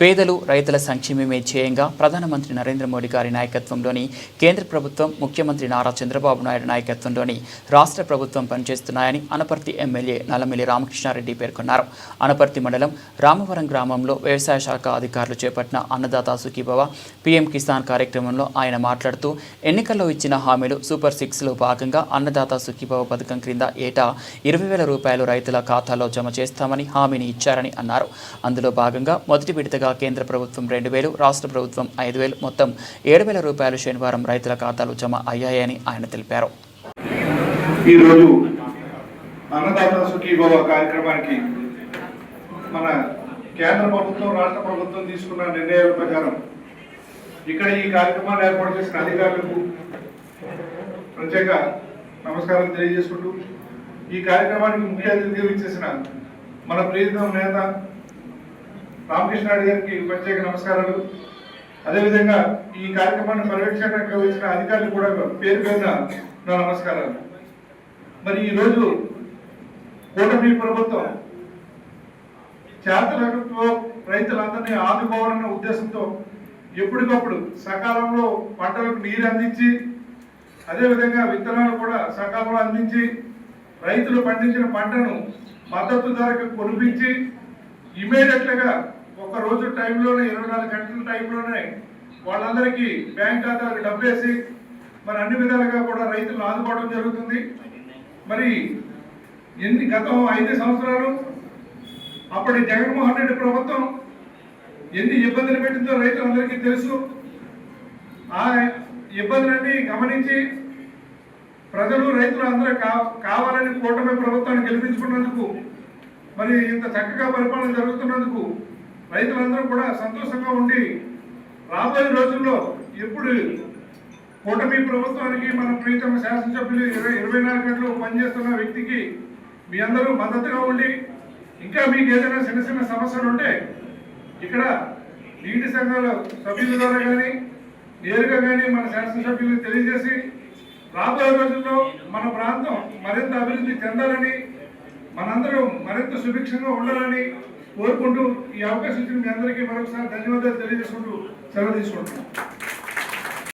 పేదలు రైతుల సంక్షేమమే ధ్యేయంగా ప్రధానమంత్రి నరేంద్ర మోడీ గారి నాయకత్వంలోని కేంద్ర ప్రభుత్వం ముఖ్యమంత్రి నారా చంద్రబాబు నాయుడు నాయకత్వంలోని రాష్ట్ర ప్రభుత్వం పనిచేస్తున్నాయని అనపర్తి ఎమ్మెల్యే నల్లమిల్లి రామకృష్ణారెడ్డి పేర్కొన్నారు. అనపర్తి మండలం రామవరం గ్రామంలో వ్యవసాయ శాఖ అధికారులు చేపట్టిన అన్నదాత సుఖీభవ పీఎం కిసాన్ కార్యక్రమంలో ఆయన మాట్లాడుతూ ఎన్నికల్లో ఇచ్చిన హామీలు సూపర్ సిక్స్లో భాగంగా అన్నదాత సుఖీభవ పథకం క్రింద ఏటా ఇరవై వేల రూపాయలు రైతుల ఖాతాలో జమ చేస్తామని హామీని ఇచ్చారని అన్నారు. అందులో భాగంగా మొదటి విడతగా కేంద్ర ప్రభుత్వం రెండు వేలు రాష్ట్ర ప్రభుత్వం ఐదు వేలు. మొత్తం ఏడు వేల రూపాయలు శనివారం రైతుల ఖాతాలు జమ అయ్యాయని ఆయన తెలిపారు. ఈరోజు అన్నదాత సుఖీభవ కార్యక్రమానికి మన కేంద్ర ప్రభుత్వం రాష్ట్ర ప్రభుత్వం తీసుకున్న నిర్ణయాల ప్రకారం ఇక్కడ ఈ కార్యక్రమాన్ని ఏర్పాటు చేసిన అధికారులకు ప్రత్యేక నమస్కారం తెలియజేసుకుంటూ ఈ కార్యక్రమానికి ముఖ్య అతిథిగా ఇచ్చేసిన మన ప్రియతమ నేత రామకృష్ణారెడ్డి గారికి ప్రత్యేక నమస్కారాలు. అదేవిధంగా ఈ కార్యక్రమాన్ని పర్యవేక్షణకు వచ్చిన అధికారులు కూడా పేరు పేరున నా నమస్కారాలు. మరి ఈరోజు కూటమి ప్రభుత్వం చేతలతో రైతులందరినీ ఆదుకోవాలన్న ఉద్దేశంతో ఎప్పటికప్పుడు సకాలంలో పంటలకు నీరు అందించి అదేవిధంగా విత్తనాలు కూడా సకాలంలో అందించి రైతులు పండించిన పంటను మద్దతు ధరకు కొనిపించి ఇమీడియట్లుగా ఒక రోజు టైంలోనే ఇరవై నాలుగు గంటల టైంలోనే వాళ్ళందరికీ బ్యాంక్ ఖాతాలకు డబ్బేసి మరి అన్ని విధాలుగా కూడా రైతులను ఆదుకోవడం జరుగుతుంది. మరి ఎన్ని గతం ఐదు సంవత్సరాలు అప్పటి జగన్మోహన్ రెడ్డి ప్రభుత్వం ఎన్ని ఇబ్బందులు పెట్టిందో రైతులందరికీ తెలుసు. ఆ ఇబ్బందులన్నీ గమనించి ప్రజలు రైతులు అందరూ కా కావాలని కూటమి ప్రభుత్వాన్ని గెలిపించుకున్నందుకు మరి ఇంత చక్కగా పరిపాలన జరుగుతున్నందుకు రైతులందరూ కూడా సంతోషంగా ఉండి రాబోయే రోజుల్లో ఎప్పుడు కూటమి ప్రభుత్వానికి మన ప్రీతమ శాసనసభ్యులు ఇరవై ఇరవై నాలుగు గంటలు పనిచేస్తున్న వ్యక్తికి మీ అందరూ మద్దతుగా ఉండి ఇంకా మీకు ఏదైనా చిన్న చిన్న సమస్యలు ఉంటే ఇక్కడ నీటి సంఘాల సభ్యుల ద్వారా కానీ నేరుగా కానీ మన శాసనసభ్యులకు తెలియజేసి రాబోయే రోజుల్లో మన ప్రాంతం మరింత అభివృద్ధి చెందాలని మనందరం మరింత సుభిక్షంగా ఉండాలని కోరుకుంటూ ఈ అవకాశం ఇచ్చిన మీ అందరికీ మరొకసారి ధన్యవాదాలు తెలియజేసుకుంటూ సెలవు తీసుకుంటున్నాను